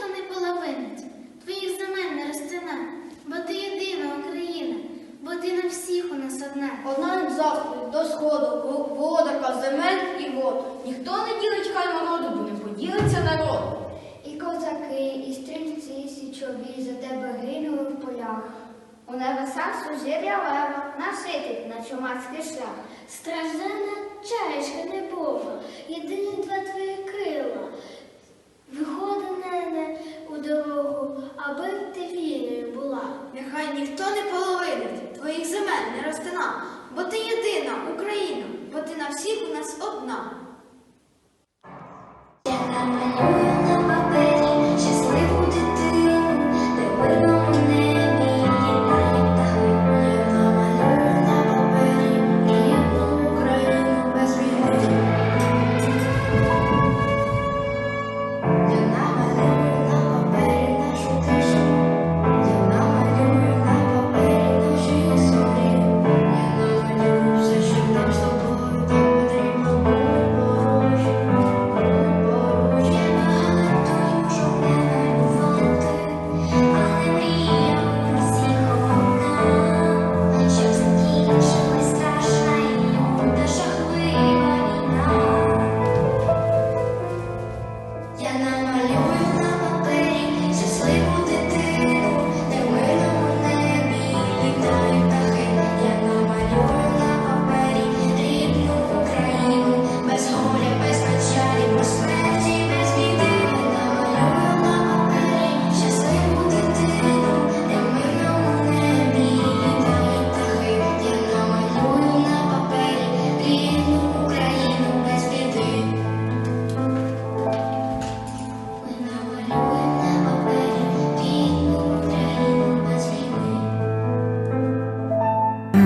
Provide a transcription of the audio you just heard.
ніхто не половинить, твоїх земель не розтина, бо ти єдина Україна, бо ти на всіх у нас одна. Одна від заходу до сходу, вол- володарка земель і вод. Ніхто не ділить хай народу, бо не поділиться народ. І козаки, і стрільці січові за тебе гинули в полях. У небесах сузір'я лева наситить на чумацький шлях. Страждана чаєчка небова, єдині два твої крила. Виходи нене у дорогу, аби ти вільною була. Нехай ніхто не половинить, твоїх земель не розтинав, бо ти єдина Україна, Я намалюю